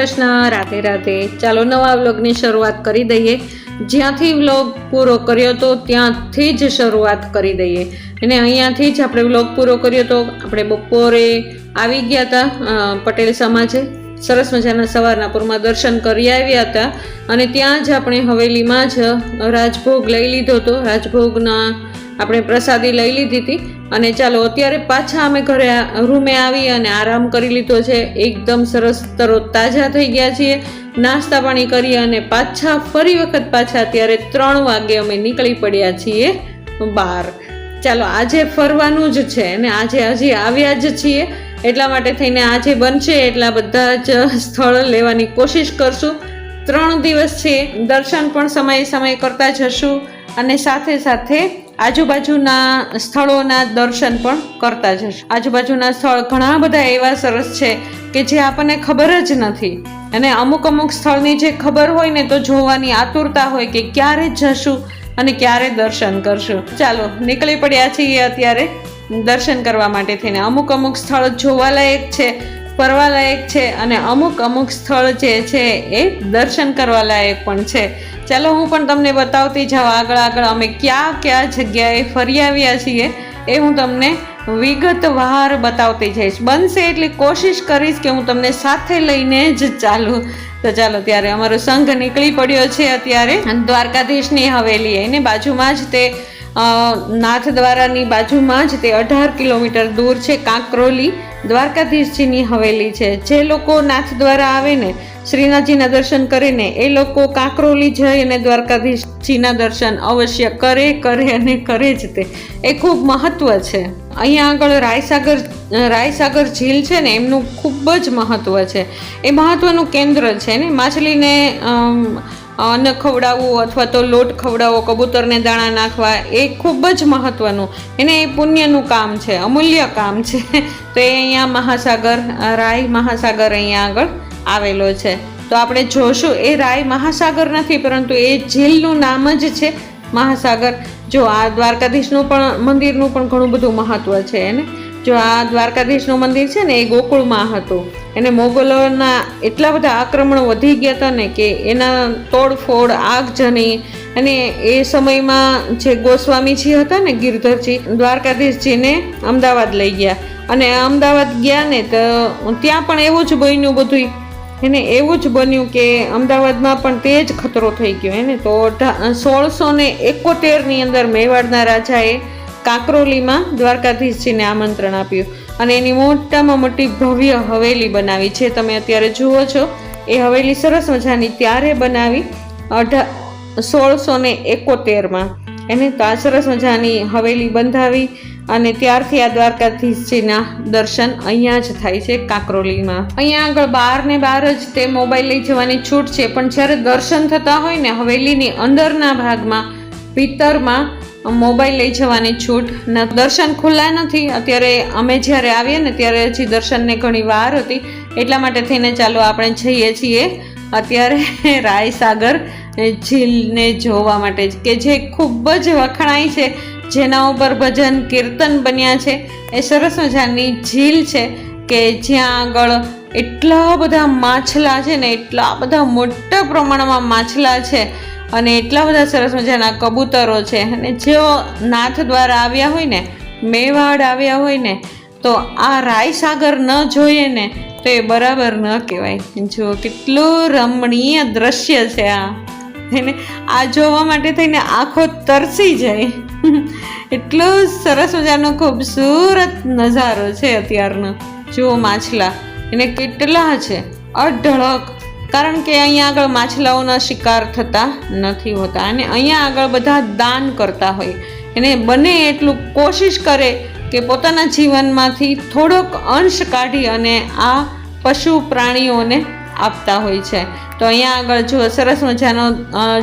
કૃષ્ણ રાધે રાધે ચાલો નવા વ્લોગની શરૂઆત કરી દઈએ. જ્યાંથી વ્લોગ પૂરો કર્યો તો ત્યાંથી જ શરૂઆત કરી દઈએ. અને અહીંયાથી જ આપણે વ્લોગ પૂરો કર્યો તો આપણે બપોરે આવી ગયા હતા પટેલ સમાજે. સરસ મજાના સવારના પૂરમાં દર્શન કરી આવ્યા હતા. અને ત્યાં જ આપણે હવેલીમાં જ રાજભોગ લઈ લીધો હતો. રાજભોગના આપણે પ્રસાદી લઈ લીધી હતી. અને ચાલો, અત્યારે પાછા અમે ઘરે રૂમે આવી અને આરામ કરી લીધો છે. એકદમ સરસ તરો તાજા થઈ ગયા છીએ. નાસ્તા પાણી કરી અને પાછા ફરી વખત પાછા અત્યારે ત્રણ વાગે અમે નીકળી પડ્યા છીએ બહાર. ચાલો, આજે ફરવાનું જ છે અને આજે હજી આવ્યા જ છીએ. એટલા માટે થઈને આજે બનશે એટલા બધા જ સ્થળ લેવાની કોશિશ કરશું. ત્રણ દિવસ છે, દર્શન પણ સમયે સમય કરતા જશું અને સાથે સાથે આજુબાજુના સ્થળોના દર્શન પણ કરતા જશું. આજુબાજુના સ્થળ ઘણા બધા એવા સરસ છે કે જે આપણને ખબર જ નથી. અને અમુક અમુક સ્થળની જે ખબર હોય ને તો જોવાની આતુરતા હોય કે ક્યારે જશું અને ક્યારે દર્શન કરશું. ચાલો, નીકળી પડ્યા છીએ અત્યારે. દર્શન કરવા માટે થઈને. અમુક અમુક સ્થળ જોવાલાયક છે, ફરવાલાયક છે અને અમુક અમુક સ્થળ જે છે એ દર્શન કરવાલાયક પણ છે. ચાલો હું પણ તમને બતાવતી જાઉં આગળ આગળ. અમે ક્યાં ક્યાં જગ્યાએ ફરી આવ્યા છીએ એ હું તમને વિગતવાર બતાવતી જઈશ. બનશે એટલી કોશિશ કરીશ કે હું તમને સાથે લઈને જ ચાલુ. તો ચાલો ત્યારે અમારો સંઘ નીકળી પડ્યો છે અત્યારે. દ્વારકાધીશની હવેલી. એને બાજુમાં જ તે નાથદ્વારાની બાજુમાં જ તે અઢાર કિલોમીટર દૂર છે કાંકરોલી, દ્વારકાધીશજીની હવેલી છે. જે લોકો નાથદ્વારા આવે ને શ્રીનાથજીના દર્શન કરીને એ લોકો કાંકરોલી જઈ અને દ્વારકાધીશજીના દર્શન અવશ્ય કરે કરે અને કરે જ તે. એ ખૂબ મહત્વ છે. અહીંયા આગળ રાયસાગર રાયસાગર ઝીલ છે ને, એમનું ખૂબ જ મહત્વ છે. એ મહત્વનું કેન્દ્ર છે ને. માછલીને અન્ન ખવડાવવું અથવા તો લોટ ખવડાવવો કબૂતરને દાણા નાખવા, એ ખૂબ જ મહત્વનું. એને એ પુણ્યનું કામ છે, અમૂલ્ય કામ છે. તો એ અહીંયા મહાસાગર રાય મહાસાગર અહીંયા આગળ આવેલો છે. તો આપણે જોશું, એ રાય મહાસાગર નથી, પરંતુ એ ઝીલનું નામ જ છે મહાસાગર. જો આ દ્વારકાધીશનું પણ, મંદિરનું પણ ઘણું બધું મહત્વ છે, એને. જો આ દ્વારકાધીશનું મંદિર છે ને, એ ગોકુળમાં હતું. એને મોગલોના એટલા બધા આક્રમણ વધી ગયા હતા ને કે એના તોડફોડ આગજની અને એ સમયમાં જે ગોસ્વામીજી હતા ને ગિરધરજી, દ્વારકાધીશજીને અમદાવાદ લઈ ગયા. અને અમદાવાદ ગયા ને તો ત્યાં પણ એવું જ બન્યું બધું એને એવું જ બન્યું કે અમદાવાદમાં પણ તે જ ખતરો થઈ ગયો. એને તો સોળસો ને એકોતેરની અંદર મેવાડના રાજાએ કાંકરોલીમાં દ્વારકાધીશજીને આમંત્રણ આપ્યું. અને એની મોટામાં મોટી ભવ્ય હવેલી બનાવી છે. તમે અત્યારે જુઓ છો, એ હવેલી સરસ મજાની ત્યારે બનાવી અઢા સોળસો ને એકોતેરમાં. એને તો આ સરસ મજાની હવેલી બંધાવી અને ત્યારથી આ દ્વારકાધીશજીના દર્શન અહીંયા જ થાય છે કાંકરોલીમાં. અહીંયા આગળ બહાર ને બહાર જ તે મોબાઈલ લઈ જવાની છૂટ છે, પણ જ્યારે દર્શન થતા હોય ને હવેલીની અંદરના ભાગમાં ભીતરમાં મોબાઈલ લઈ જવાની છૂટ ન દર્શન ખુલ્લા નથી. અત્યારે અમે જ્યારે આવીએ ને ત્યારે હજી દર્શનને ઘણી વાર હતી. એટલા માટે થઈને ચાલો આપણે જઈએ છીએ. અત્યારે રાયસાગર ઝીલને જોવા માટે કે જે ખૂબ જ વખણાય છે, જેના ઉપર ભજન કીર્તન બન્યા છે. એ સરસ મજાની ઝીલ છે કે જ્યાં આગળ એટલા બધા માછલા છે ને, એટલા બધા મોટા પ્રમાણમાં માછલા છે. અને એટલા બધા સરસ મજાના કબૂતરો છે. અને જેઓ નાથ દ્વારા આવ્યા હોય ને, મેવાડ આવ્યા હોય ને, તો આ રાયસાગર ન જોઈએ ને, તો એ બરાબર ન કહેવાય. જો કેટલું રમણીય દ્રશ્ય છે આ. એને આ જોવા માટે થઈને આંખો તરસી જાય. એટલો સરસ મજાનો ખૂબસૂરત નજારો છે અત્યારનો. જુઓ માછલા. એને કેટલા છે. અઢળક કારણ કે અહીંયા આગળ માછલાઓના શિકાર થતા નથી હોતા અને અહીંયા આગળ બધા દાન કરતા હોય. એને બને એટલું કોશિશ કરે કે પોતાના જીવનમાંથી થોડોક અંશ કાઢી અને આ પશુ પ્રાણીઓને આપતા હોય છે. તો અહીંયા આગળ જો સરસ મજાનો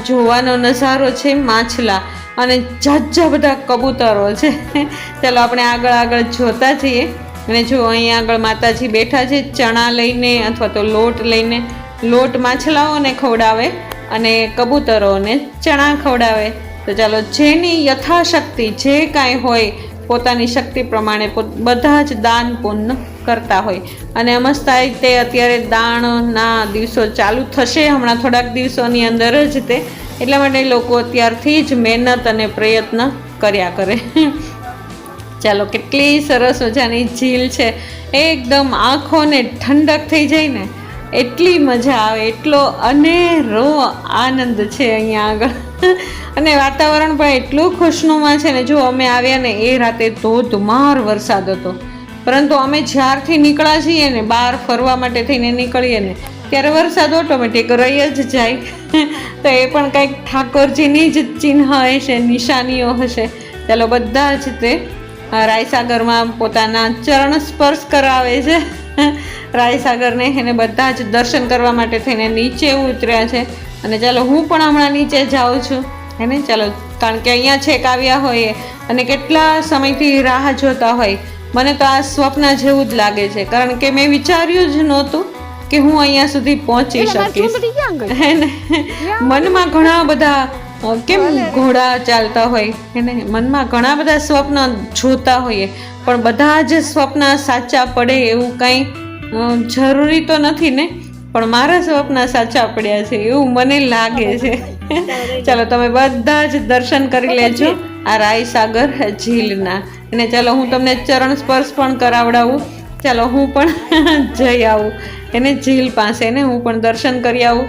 જોવાનો નજારો છે માછલા અને જાજા બધા કબૂતરો છે. ચાલો આપણે આગળ આગળ જોતા જઈએ. અને જો અહીંયા આગળ માતાજી બેઠા છે ચણા લઈને અથવા તો લોટ લઈને. લોટ માછલાઓને ખવડાવે અને કબૂતરોને ચણા ખવડાવે. તો ચાલો, જેની યથાશક્તિ જે કાંઈ હોય, પોતાની શક્તિ પ્રમાણે બધા જ દાન પુણ્ય કરતા હોય. અને મસ્ત તે અત્યારે દાણના દિવસો ચાલુ થશે, હમણાં થોડાક દિવસોની અંદર જ તે. એટલા માટે લોકો અત્યારથી જ મહેનત અને પ્રયત્ન કર્યા કરે. ચાલો, કેટલી સરસ મજાની ઝીલ છે. એકદમ આંખોને ઠંડક થઈ જાય ને. એટલી મજા આવે, એટલો અનેરો આનંદ છે અહીંયા આગળ. અને વાતાવરણ પણ એટલું ખુશનુમા છે ને, જો અમે આવ્યા ને એ રાતે ધોધમાર વરસાદ હતો. પરંતુ અમે જ્યારથી નીકળ્યા છીએ ને, બહાર ફરવા માટે થઈને નીકળીએ ને, ત્યારે વરસાદ ઓટોમેટિક રહી જ જાય. તો એ પણ કંઈક ઠાકોરજીની જ ચિહ્ન હશે, નિશાનીઓ હશે. ચાલો બધા જ તે, રાયસાગરમાં પોતાના ચરણ સ્પર્શ કરાવે છે. રાયસાગરને એને બધા જ દર્શન કરવા માટે થઈને નીચે ઉતર્યા છે. અને ચાલો હું પણ હમણાં નીચે જાઉં છું. હે ને? ચાલો કારણ કે અહીંયા છેક આવ્યા હોઈએ અને કેટલા સમયથી રાહ જોતા હોય. મને તો આ સ્વપ્ન જેવું જ લાગે છે. કારણ કે મેં વિચાર્યું જ નહોતું કે હું અહીંયા સુધી પહોંચી શકીશ. મનમાં ઘણા બધા કેમ ઘોડા ચાલતા હોય? એને મનમાં ઘણા બધા સ્વપ્ન જોતા હોઈએ. પણ બધા જ સ્વપ્ન સાચા પડે એવું કંઈ જરૂરી તો નથી ને પણ મારા સ્વપ્ન સાચા પડ્યા છે એવું મને લાગે છે. ચાલો તમે બધા જ દર્શન કરી લેજો આ રાયસાગર ઝીલના. અને ચાલો હું તમને ચરણ સ્પર્શ પણ કરાવડાવું. ચાલો હું પણ જઈ આવું એને ઝીલ પાસે ને હું પણ દર્શન કરી આવું.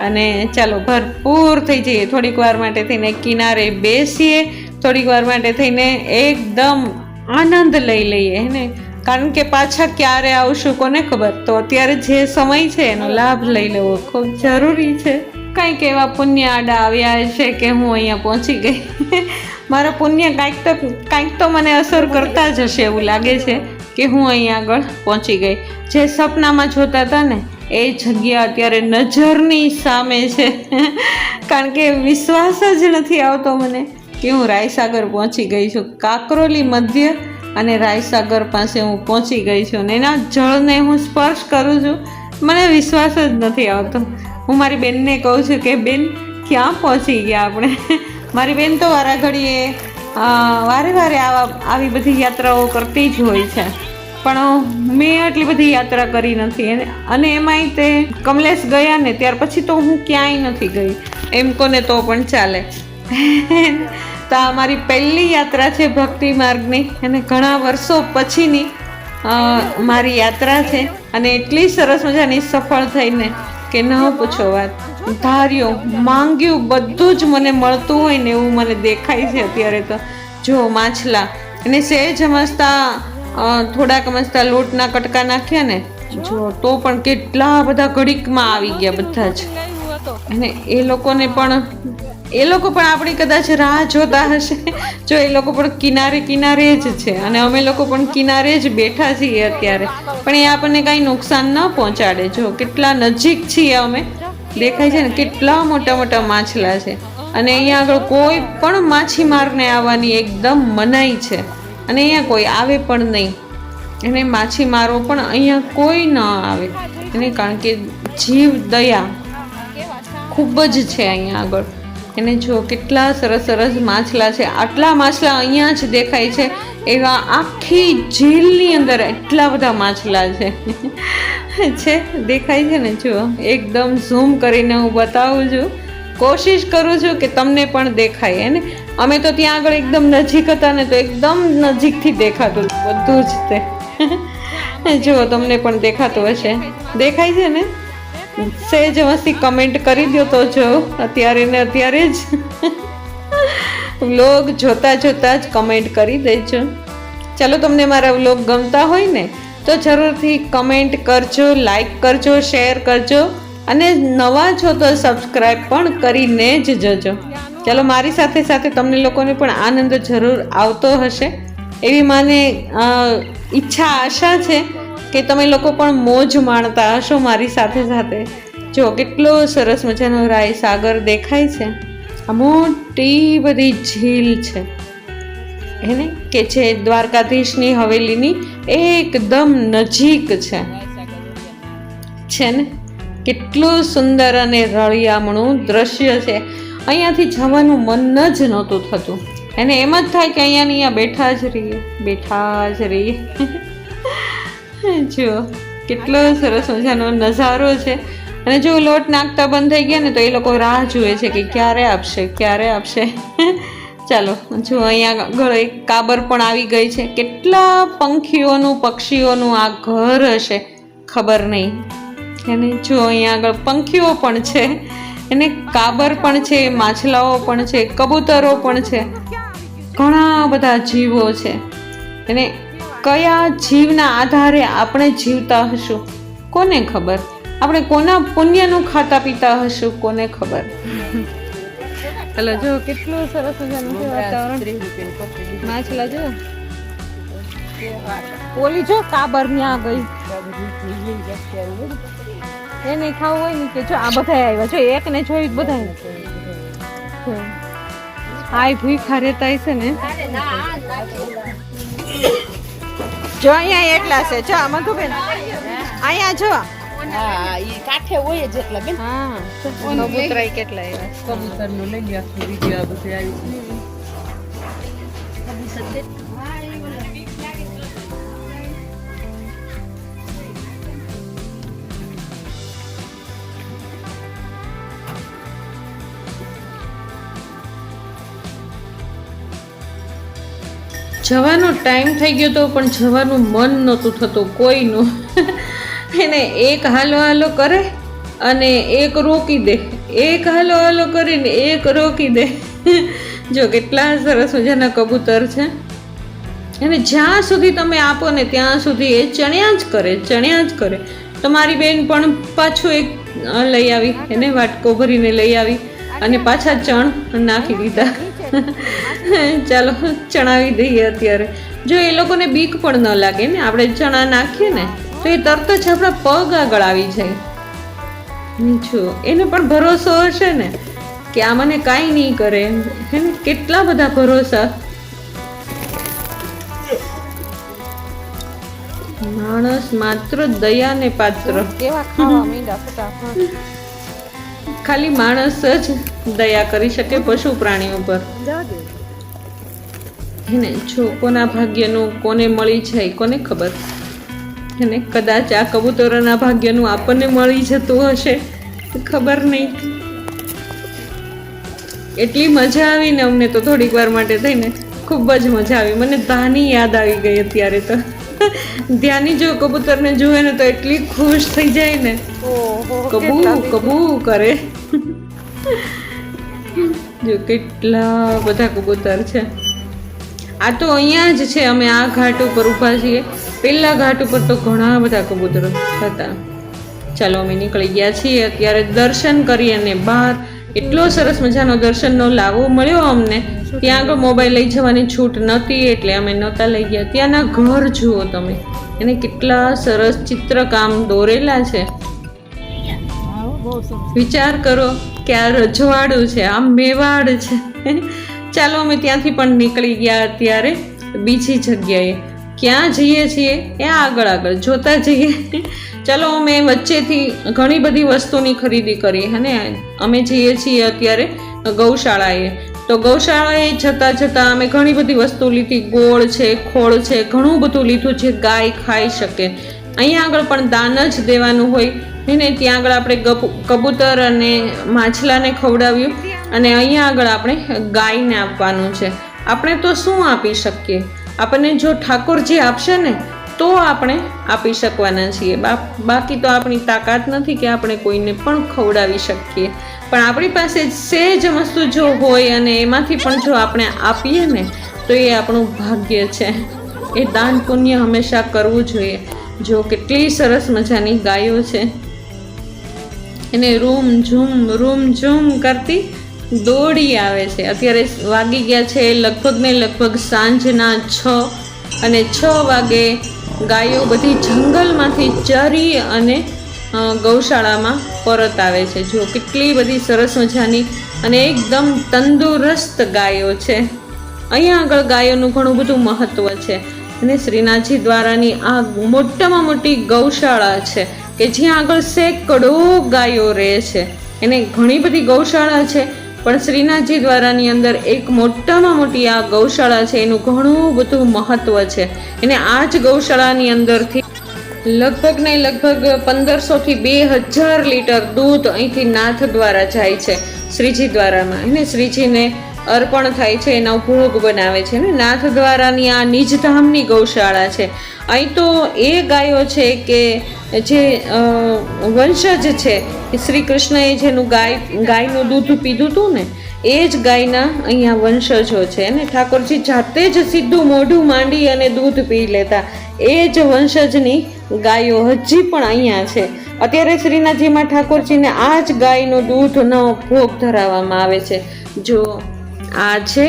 અને ચાલો ભરપૂર થઈ જઈએ. થોડીક વાર માટે થઈને કિનારે બેસીએ. થોડીક વાર માટે થઈને એકદમ આનંદ લઈ લઈએ ને? કારણ કે પાછા ક્યારે આવશું કોને ખબર? તો અત્યારે જે સમય છે એનો લાભ લઈ લેવો ખૂબ જરૂરી છે. કંઈક એવા પુણ્ય આડા આવ્યા છે કે હું અહીંયા પહોંચી ગઈ. મારા પુણ્ય કાંઈક તો કાંઈક તો મને અસર કરતા જ હશે એવું લાગે છે કે હું અહીંયા આગળ પહોંચી ગઈ. જે સપનામાં જોતા હતા ને, એ જગ્યા અત્યારે નજરની સામે છે. કારણ કે વિશ્વાસ જ નથી આવતો મને કે હું રાયસાગર પહોંચી ગઈ છું. કાકરોલી મધ્ય અને રાયસાગર પાસે હું પહોંચી ગઈ છું અને એના જળને હું સ્પર્શ કરું છું. મને વિશ્વાસ જ નથી આવતો. હું મારી બેનને કહું છું કે, બેન, ક્યાં પહોંચી ગયા આપણે? મારી બેન તો વારાઘડીએ વારે વારે આવા, આવી બધી યાત્રાઓ કરતી જ હોય છે. પણ મેં આટલી બધી યાત્રા કરી નથી. અને- એમાંય તે કમલેશ ગયા ને, ત્યાર પછી તો હું ક્યાંય નથી ગઈ. એમ કોને તો પણ ચાલે. તો મારી પહેલી યાત્રા છે ભક્તિ માર્ગની. અને ઘણા વર્ષો પછીની મારી યાત્રા છે. અને એટલી સરસ મજાની સફળ થઈને કે ન પૂછો વાત. ધાર્યું, માંગ્યું બધું જ મને મળતું હોય ને એવું મને દેખાય છે અત્યારે તો. જો, માછલા. અને સહેજ મસ્તા થોડાક મસ્તા લોટના કટકા નાખ્યા ને. જો, તો પણ કેટલા બધા ઘડીકમાં આવી ગયા બધા જ. અને એ લોકોને પણ એ લોકો પણ આપણી કદાચ રાહ જોતા હશે. જો એ લોકો પણ કિનારે કિનારે જ છે અને અમે લોકો પણ કિનારે જ બેઠા છીએ અત્યારે. પણ એ આપણને કાંઈ નુકસાન ન પહોંચાડે. જો કેટલા નજીક છીએ અમે. દેખાય છે ને કેટલા મોટા મોટા માછલા છે. અને અહીંયા આગળ કોઈ પણ માછીમારને આવવાની એકદમ મનાઈ છે. અને અહીંયા કોઈ આવે પણ નહીં. અને માછીમારો પણ અહીંયા કોઈ ન આવે. એને કારણ કે જીવ દયા ખૂબ જ છે અહીંયા આગળ. એને જો કેટલા સરસ સરસ માછલા છે, આટલા માછલા અહીંયા જ દેખાય છે. એવા આખી ઝીલની અંદર એટલા બધા માછલા છે. છે, દેખાય છે ને, જુઓ. એકદમ ઝૂમ કરીને હું બતાવું છું. કોશિશ કરું છું કે તમને પણ દેખાય ને? અમે તો ત્યાં આગળ એકદમ નજીક હતા ને, તો એકદમ નજીકથી દેખાતું બધું જ તે. જુઓ, તમને પણ દેખાતું હશે. દેખાય છે ને? સહેજ મસ્તી કમેન્ટ કરી દો તો જો, અત્યારે ને અત્યારે જ. વ્લોગ જોતા જોતા જ કમેન્ટ કરી દેજો. ચાલો તમને મારા વ્લોગ ગમતા હોય ને, તો જરૂરથી કમેન્ટ કરજો લાઈક કરજો શેર કરજો, અને નવા છો તો સબસ્ક્રાઈબ પણ કરીને જ જજો. ચાલો મારી સાથે સાથે તમને લોકોને પણ આનંદ જરૂર આવતો હશે. એવી મને ઈચ્છા, આશા છે કે તમે લોકો પણ મોજ માણતા હશો મારી સાથે સાથે. જો કેટલો સરસ મજાનો રાય સાગર દેખાય છે. આ મોટી બધી ઝીલ છે. એને કે છે દ્વારકાધીશની હવેલીની એકદમ નજીક છે. છે ને? કેટલું સુંદર અને રળિયામણું દ્રશ્ય છે. અહીંયાથી જવાનું મન જ નહોતું થતું. એને એમ જ થાય કે અહીંયાની અહીંયા બેઠા જ રહીએ, બેઠા જ રહીએ. જો, કેટલો સરસ મજાનો નજારો છે. અને જો લોટ નાખતા બંધ થઈ ગયા ને તો એ લોકો રાહ જુએ છે કે ક્યારે આપશે ક્યારે આપશે. ચાલો, જો અહીંયા આગળ એક કાબર પણ આવી ગઈ છે. કેટલા પંખીઓનું, પક્ષીઓનું આ ઘર હશે, ખબર નહીં. અને જો અહીંયા આગળ પંખીઓ પણ છે એને કાબર પણ છે, માછલાઓ પણ છે, કબૂતરો પણ છે. ઘણા બધા જીવો છે. અને કયા જીવના આધારે આપણે જીવતા હશું? કોને ખબર? આપણે કોના પુણ્યનું ખાતા પીતા હશું? કોને ખબર? હલો જો કેટલું સરસ મજાનું છે વાતાવરણ. માછલા જો. ઓલી જો કાબર ન્યા ગઈ. એને ખાવું હોય ને કે જો આ બધા આવ્યા જો એક ને જોઈ બધા આય ભૂખા રહેતા હશે ને? જો અહીંયા એટલા છે. જો મધુબેન અહીંયા જો. હા ઈ કાંઠે હોય જ એટલે બેન. હા. કબૂતરાય કેટલા આવ્યા કબૂતરનું લઈ ગયા વીડિયો આ બધું આવી છે જવાનો ટાઈમ થઈ ગયો તો પણ જવાનું મન નહોતું થતું, કોઈનું. એને એક હાલો હાલો કરે અને એક રોકી દે. એક હાલો હાલો કરીને એક રોકી દે. જો કેટલા સરસ મજાના કબૂતર છે. અને જ્યાં સુધી તમે આપો ને ત્યાં સુધી એ ચણ્યા જ કરે, ચણ્યા જ કરે. તમારી બેન પણ પાછું એક લઈ આવી, એને વાટકો ભરીને લઈ આવી અને પાછા ચણ નાખી દીધા. ચાલો, ચણાવી દઈએ અત્યારે. જો એ લોકોને બીક પણ ન લાગે ને, આપણે ચણા નાખીએ ને, તો એ તરત જ આપણા પગ આગળ આવી જાય. જો એને પણ ભરોસો હશે ને? કે આ મને કાંઈ નહીં કરે. હે ને? કેટલા બધા ભરોસા? માણસ માત્ર દયાને પાત્ર. કેવા ખાવા મીંડા ફટાફટ. ખાલી માણસ જ દયા કરી શકે પશુ પ્રાણીઓ પર. એને જો કોના ભાગ્યનું કોને મળી જાય કોને ખબર? એને કદાચ આ કબૂતરોના ભાગ્યનું આપણને મળી જતું હશે ખબર નહીં. એટલી મજા આવી ને અમને તો થોડીક વાર માટે થઈને ખૂબ જ મજા આવી. મને ધાની યાદ આવી ગઈ અત્યારે તો. ધ્યાની જો કબૂતરને જુએ ને તો એટલી ખુશ થઈ જાય ને. કબૂ કબૂ કરે. જો કેટલા બધા કબૂતર છે. આ તો અહીંયા જ છે અમે આ ઘાટ ઉપર ઊભા છીએ. પેલા ઘાટ ઉપર તો ઘણા બધા કબૂતરો હતા. ચાલો અમે નીકળી ગયા છીએ અત્યારે દર્શન કરી અને બહાર. એટલો સરસ મજાનો દર્શનનો લાવો મળ્યો અમને. ત્યાં આગળ મોબાઈલ લઈ જવાની છૂટ નહોતી એટલે અમે નહોતા લઈ ગયા. ત્યાંના ઘર જુઓ તમે. એને કેટલા સરસ ચિત્રકામ દોરેલા છે. વિચાર કરો કે આ રજવાડું છે, આ મેવાડ છે. ચાલો અમે ત્યાંથી પણ નીકળી ગયા અત્યારે બીજી જગ્યાએ. ક્યાં જઈએ છીએ? એ આગળ આગળ જોતા જઈએ. ચાલો, અમે વચ્ચેથી ઘણી બધી વસ્તુની ખરીદી કરી અને અમે જઈએ છીએ અત્યારે ગૌશાળાએ. તો ગૌશાળાએ જતાં જતાં અમે ઘણી બધી વસ્તુ લીધી. ગોળ છે, ખોળ છે, ઘણું બધું લીધું જે ગાય ખાઈ શકે. અહીંયા આગળ પણ દાન જ દેવાનું હોય. એને ત્યાં આગળ આપણે કબૂતર અને માછલાને ખવડાવ્યું. અને અહીંયા આગળ આપણે ગાયને આપવાનું છે. આપણે તો શું આપી શકીએ? આપણને જો ઠાકોરજી આપશે ને, તો આપણે આપી શકવાના છીએ. બાકી તો આપણી તાકાત નથી કે આપણે કોઈને પણ ખવડાવી શકીએ. પણ આપણી પાસે સેજ વસ્તુ જો હોય અને એમાંથી પણ જો આપણે આપીએ ને, તો એ આપણું ભાગ્ય છે. એ દાન પુણ્ય હંમેશા કરવું જોઈએ. જો કેટલી સરસ મજાની ગાયો છે. એને રૂમ ઝૂમ રૂમ ઝૂમ કરતી દોડી આવે છે. અત્યારે વાગી ગયા છે લગભગ ને લગભગ સાંજના છ અને છ વાગે ગાયો બધી જંગલમાંથી ચરી અને ગૌશાળામાં પરત આવે છે. જો કેટલી બધી સરસ મજાની અને એકદમ તંદુરસ્ત ગાયો છે. અહીંયા આગળ ગાયોનું ઘણું બધું મહત્ત્વ છે. અને શ્રીનાથજી દ્વારાની આ મોટામાં મોટી ગૌશાળા છે કે જ્યાં આગળ સેંકડો ગાયો રહે છે. એને ઘણી બધી ગૌશાળા છે. પણ શ્રીનાથજી દ્વારાની અંદર એક મોટામાં મોટી આ ગૌશાળા છે, એનું ઘણું બધું મહત્વ છે. અને આ જ ગૌશાળાની અંદરથી લગભગ ને લગભગ પંદરસોથી બે હજાર લીટર દૂધ અહીંથી નાથ દ્વારા જાય છે, શ્રીજી દ્વારામાં. એને શ્રીજીને અર્પણ થાય છે, એનો ભોગ બનાવે છે ને? નાથ દ્વારાની આ નિજધામની ગૌશાળા છે. અહીં તો એ ગાયો છે કે જે વંશજ છે શ્રી કૃષ્ણએ જેનું ગાય, ગાયનું દૂધ પીધું હતું ને, એ જ ગાયના અહીંયા વંશજો છે ને? ઠાકોરજી જાતે જ સીધું મોઢું માંડી અને દૂધ પી લેતા. એ જ વંશજની ગાયો હજી પણ અહીંયા છે. અત્યારે શ્રીનાથજીમાં ઠાકોરજીને આ જ ગાયનું દૂધનો ભોગ ધરાવવામાં આવે છે. જો આ છે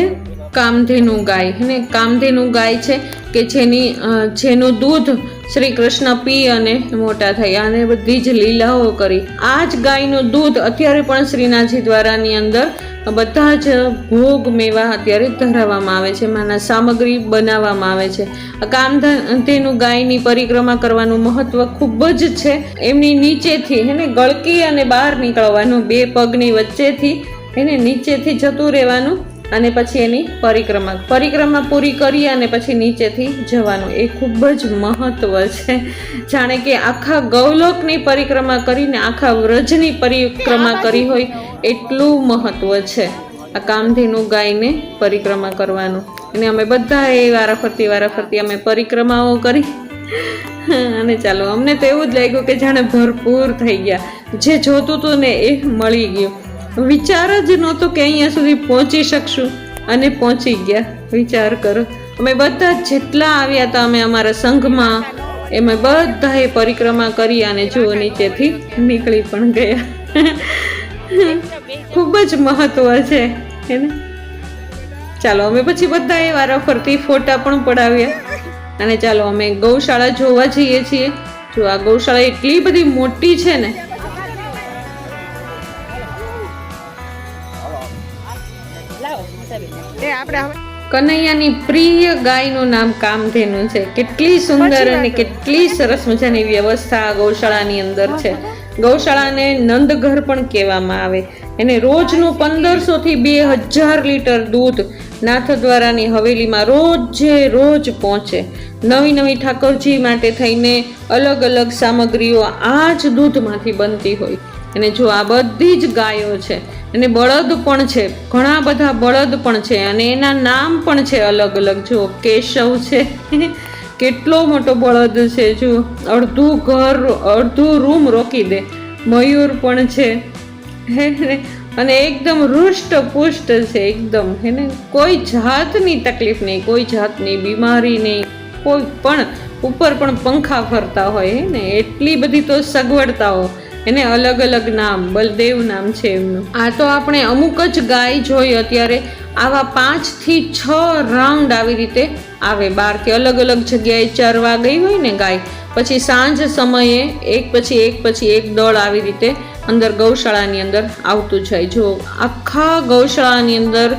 કામધેનુ ગાય. ને? કામધેનુ ગાય છે કે જેની જેનું દૂધ શ્રી કૃષ્ણ પી અને મોટા થયા. અને બધી જ લીલાઓ કરી. આ જ ગાયનું દૂધ અત્યારે પણ શ્રીનાથજી દ્વારાની અંદર બધા જ ભોગ મેવા અત્યારે ધરાવવામાં આવે છે. માના સામગ્રી બનાવવામાં આવે છે. કામધેનુ ગાયની પરિક્રમા કરવાનું મહત્વ ખૂબ જ છે. એમની નીચેથી એને ગળકી અને બહાર નીકળવાનું બે પગની વચ્ચેથી એને નીચેથી જતું રહેવાનું અને પછી એની પરિક્રમા. પરિક્રમા પૂરી કરી અને પછી નીચેથી જવાનું. એ ખૂબ જ મહત્વ છે. જાણે કે આખા ગૌલોકની પરિક્રમા કરીને આખા વ્રજની પરિક્રમા કરી હોય એટલું મહત્વ છે. આ કામધેનુ ગાયને પરિક્રમા કરવાનું. અને અમે બધા એ વારા ફરતી વારા ફરતી અમે પરિક્રમાઓ કરી. અને ચાલો અમને તો એવું જ લાગ્યું કે જાણે ભરપૂર થઈ ગયા. જે જોતું હતું ને એ મળી ગયું. વિચાર જ નહોતો કે અહીંયા સુધી પહોંચી શકશું. અને પહોંચી ગયા. વિચાર કરો. અમે બધા જેટલા આવ્યા હતા અમે અમારા સંઘમાં, એમાં બધાએ પરિક્રમા કરી અને જુઓ, નીચેથી નીકળી પણ ગયા. ખૂબ જ મહત્વ છે એને ચાલો, અમે પછી બધાએ વારાફરતી ફોટા પણ પડાવ્યા. અને ચાલો, અમે ગૌશાળા જોવા જઈએ છીએ. જો આ ગૌશાળા એટલી બધી મોટી છે ને આપણે હવે કનૈયાની પ્રિય ગાયનું નામ કામધેનુ છે. કેટલી સુંદર અને કેટલી સરસ મજાની વ્યવસ્થા ગૌશાળાની અંદર છે. ગૌશાળાને નંદઘર પણ કહેવામાં આવે. એને રોજનું પંદરસો થી બે હજાર લીટર દૂધ નાથદ્વારાની હવેલીમાં રોજે રોજ પહોંચે. નવી નવી ઠાકોરજી માટે થઈને અલગ અલગ સામગ્રીઓ આ જ દૂધમાંથી બનતી હોય. અને જો આ બધી જ ગાયો છે અને બળદ પણ છે. ઘણા બધા બળદ પણ છે અને એના નામ પણ છે અલગ અલગ. જો કેશવ છે, કેટલો મોટો બળદ છે, જો અડધું ઘર, અડધું રૂમ રોકી દે. મયુર પણ છે, હે? અને એકદમ રૃષ્ટ પુષ્ટ છે એકદમ, હે ને? કોઈ જાતની તકલીફ નહીં, કોઈ જાતની બીમારી નહીં. કોઈ પણ, ઉપર પણ પંખા ફરતા હોય, હે ને? એટલી બધી તો સગવડતાઓ. એને અલગ અલગ નામ, બલદેવ નામ છે એમનું. આ તો આપણે અમુક જ ગાય જોઈ અત્યારે આવા પાંચથી છ રાઉન્ડ આવી રીતે આવે. બહારથી અલગ અલગ જગ્યાએ ચરવા ગઈ હોય ને ગાય. પછી સાંજ સમયે એક પછી એક પછી એક દળ આવી રીતે અંદર ગૌશાળાની અંદર આવતું જાય. જો આખા ગૌશાળાની અંદર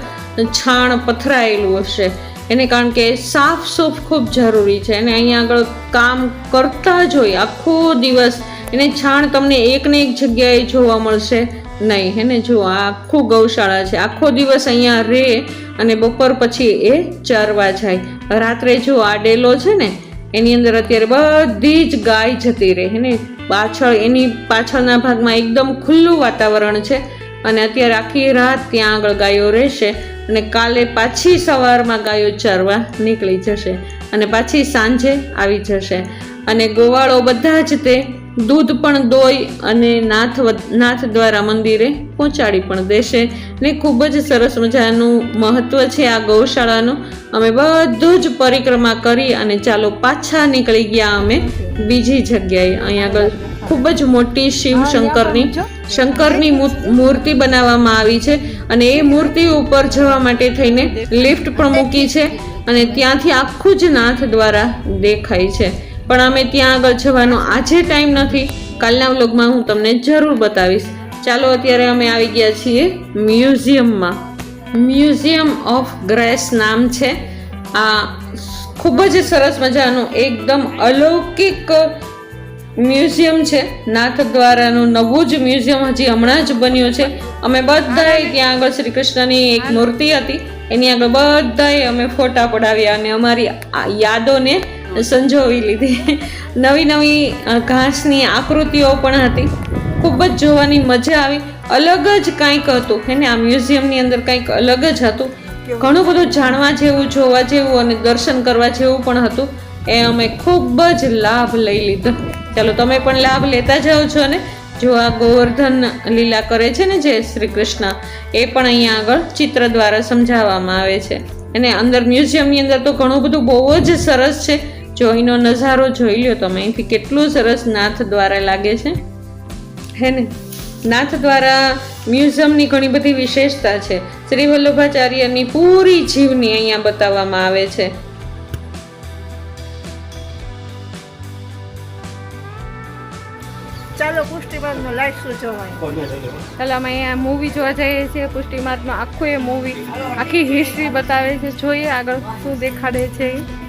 છાણ પથરાયેલું હશે, એને કારણ કે સાફ સૂફ ખૂબ જરૂરી છે. અને અહીંયા આગળ કામ કરતા જ હોય. આખો દિવસ એને છાણ તમને એક ને એક જગ્યાએ જોવા મળશે. નહીં, હે ને? જો આ આખું ગૌશાળા છે. આખો દિવસ અહીંયા રહે અને બપોર પછી એ ચરવા જાય. રાત્રે જો આ ડેલો છે ને, એની અંદર અત્યારે બધી જ ગાય જતી રહે, હે ને? પાછળ, એની પાછળના ભાગમાં એકદમ ખુલ્લું વાતાવરણ છે અને અત્યારે આખી રાત ત્યાં આગળ ગાયો રહેશે અને કાલે પાછી સવારમાં ગાયો ચરવા નીકળી જશે અને પાછી સાંજે આવી જશે. અને ગોવાળો બધા જ તે દૂધ પણ દોઈ અને નાથ નાથ દ્વારા મંદિરે પહોંચાડી પણ દેશે. ને ખૂબ જ સરસ મજાનું મહત્વ છે આ ગૌશાળાનું. અમે બધું જ પરિક્રમા કરી અને ચાલો પાછા નીકળી ગયા અમે બીજી જગ્યાએ. અહીંયા આગળ ખૂબ જ મોટી શિવ શંકરની શંકરની મૂ- મૂર્તિ બનાવવામાં આવી છે અને એ મૂર્તિ ઉપર જવા માટે થઈને લિફ્ટ પણ મૂકી છે અને ત્યાંથી આખું જ નાથ દ્વારા દેખાય છે. પણ અમે ત્યાં આગળ જવાનો આજે ટાઈમ નથી. કાલના વ્લોગમાં હું તમને જરૂર બતાવીશ. ચાલો અત્યારે અમે આવી ગયા છીએ મ્યુઝિયમમાં. મ્યુઝિયમ ઓફ ગ્રેસ નામ છે. આ ખૂબ જ સરસ મજાનું, એકદમ અલૌકિક મ્યુઝિયમ છે. નાથ દ્વારાનું નવું જ મ્યુઝિયમ હજી હમણાં જ બન્યું છે. અમે બધાએ ત્યાં આગળ શ્રી કૃષ્ણની એક મૂર્તિ હતી. એની આગળ બધાએ અમે ફોટા પડાવ્યા અને અમારી યાદોને સંજોવી લીધી. નવી નવી ઘાસની આકૃતિઓ પણ હતી. ખૂબ જ જોવાની મજા આવી. અલગ જ કંઈક હતું. હે ને આ મ્યુઝિયમની અંદર કંઈક અલગ જ હતું. ઘણું બધું જાણવા જેવું જોવા જેવું અને દર્શન કરવા જેવું પણ હતું. એ અમે ખૂબ જ લાભ લઈ લીધો. ચાલો તમે પણ લાભ લેતા જાઓ છો ને? જો આ ગોવર્ધન લીલા કરે છે ને જે શ્રી કૃષ્ણ એ પણ અહીંયા આગળ ચિત્ર દ્વારા સમજાવવામાં આવે છે. અને અંદર મ્યુઝિયમની અંદર તો ઘણું બધું બહુ જ સરસ છે. જો અહીંનો નજારો જોઈ લ્યો તમે. અહીંથી કેટલું સરસ નાથ દ્વારા લાગે છે. હે ને? નાથ દ્વારા મ્યુઝિયમની ઘણી બધી વિશેષતા છે. શ્રી વલ્લભાચાર્યની પૂરી જીવની અહીંયા બતાવવામાં આવે છે. ચાલો પુષ્ટિમાર્ગનો લાઈવ શો જોવાય. ચાલો અમે અહીંયા મૂવી જોવા જઈએ છીએ. પુષ્ટિ માર્ગનો આખું એ મૂવી આખી હિસ્ટ્રી બતાવે છે. જોઈએ આગળ શું દેખાડે છે.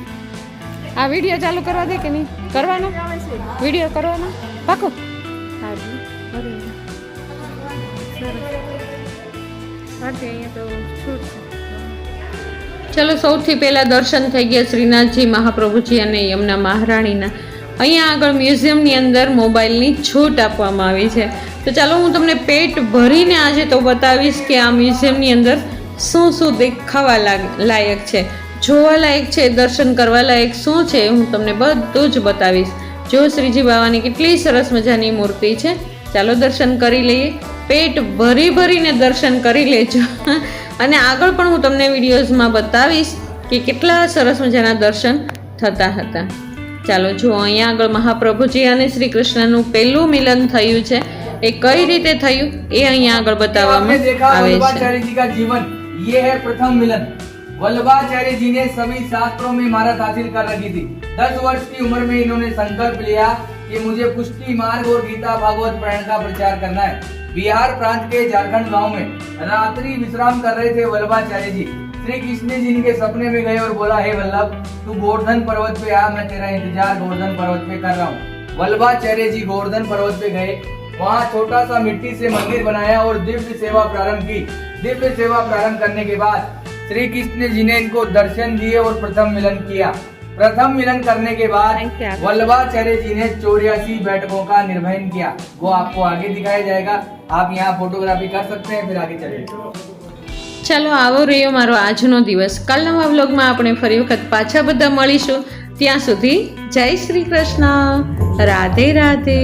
આ વીડિયો ચાલુ કરવા દે કે નહીં? કરવાનો? વીડિયો કરવાનો? પાકો? ચલો, સૌથી પહેલા દર્શન થઈ ગયા શ્રીનાથજી મહાપ્રભુજી અને યમુના મહારાણીના. અહીંયા આગળ મ્યુઝિયમની અંદર મોબાઈલની છૂટ આપવામાં આવી છે. તો ચાલો, હું તમને પેટ ભરીને આજે તો બતાવીશ કે આ મ્યુઝિયમની અંદર શું શું દેખાવા લાયક છે. જોવાલાયક છે દર્શન કરવાલાયક શું છે હું તમને બધું જ બતાવીશ જો શ્રીજી બાવાની કેટલી સરસ મજાની મૂર્તિ છે ચાલો દર્શન કરી લઈએ પેટ ભરી ભરીને દર્શન કરી લેજો અને આગળ પણ હું તમને વિડીયોઝમાં બતાવીશ કે કેટલા સરસ મજાના દર્શન થતા હતા ચાલો જો અહીંયા આગળ મહાપ્રભુજી અને શ્રી કૃષ્ણનું પહેલું મિલન થયું છે એ કઈ રીતે થયું એ અહીંયા આગળ બતાવવામાં આવે છે જીવન પ્રથમ મિલન वल्लभाचार्य जी ने सभी शास्त्रों में महारत हासिल कर रखी थी। दस वर्ष की उम्र में इन्होंने संकल्प लिया कि मुझे पुष्टि मार्ग और गीता भागवत पुराण का प्रचार करना है। बिहार प्रांत के झारखंड गाँव में रात्रि विश्राम कर रहे थे वल्लभाचार्य जी श्री कृष्ण जी इनके सपने में गए और बोला, हे वल्लभ, तू गोवर्धन पर्वत पे आ, मैं तेरा इंतज़ार गोवर्धन पर्वत पे कर रहा हूँ। वल्लभाचार्य जी गोवर्धन पर्वत पे गए। वहाँ छोटा सा मिट्टी से मंदिर बनाया और दिव्य सेवा प्रारंभ की। दिव्य सेवा प्रारंभ करने के बाद श्री कृष्ण जी ने इनको दर्शन दिए और प्रथम मिलन किया प्रथम मिलन करने के बाद वल्लभाचार्य जी ने चौरासी बैठकों का निर्वहन किया वो आपको आगे दिखाया जाएगा आप यहाँ फोटोग्राफी कर सकते हैं फिर आगे चलिए ચાલો આવો રહ્યો મારો આજનો દિવસ કાલ નવા વ્લોગમાં આપણે ફરી વખત પાછા બધા મળીશું ત્યાં સુધી જય શ્રી કૃષ્ણ રાધે રાધે